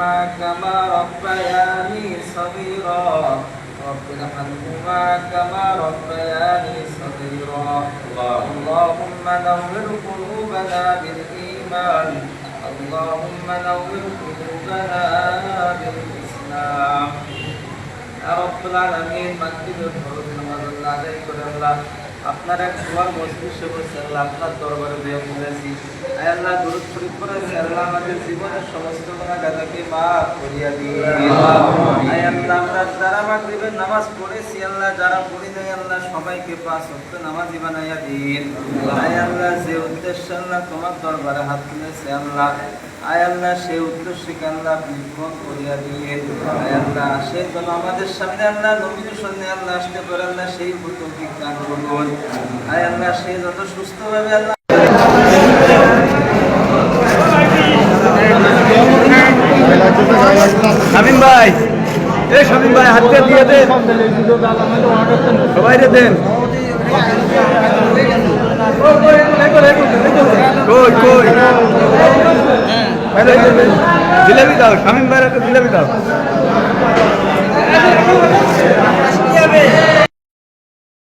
وارحمهما كما ربياني صغيرا رب ارحمهما كما ربياني صغيرا اللهم نور قلوبنا بالإيمان اللهم نور قلوبنا بالإسلام يا رب العالمين مكتب الحروب المدلة عليك الله আপনার এক দুয়ার মজলিসে বসে আল্লাহ আপনার দরবারে বেয়ে বলেছি আল্লাহ, দরুদ শরীফ করেছি আল্লাহ আমাদের জীবনের সমস্ত গুণাগাতাকে মাফ করিয়া দিন। আয় আল্লাহ, আমরা যারা মাগরিবের নামাজ পড়েছি, আল্লাহ যারা পড়ি নাই, আল্লাহ সবাইকে পাঁচ ওয়াক্ত নামাজি বানাইয়া দিন। আয় আল্লাহ, যে উদ্দেশ্যে আল্লাহ তোমার দরবারে হাত তুলেছে, আল্লাহ আয় সেই উদ্দেশ্যকে আল্লাহ আপনি করিয়া দিয়ে আয় সেই জন্য আমাদের সামনে আল্লাহ নবীন সন্ধ্যে আল্লাহ আসতে পারে, আল্লাহ সেই মতো বিজ্ঞান করুন। আয় সেই যত সুস্থভাবে আল্লাহ শামিম ভাই, এ শামিম ভাই, হাতে দিয়ে দেন। সবাই দেন। কই কই? জিলেবি দাও স্বামী ভাইয়ের একটা জিলেবি দাও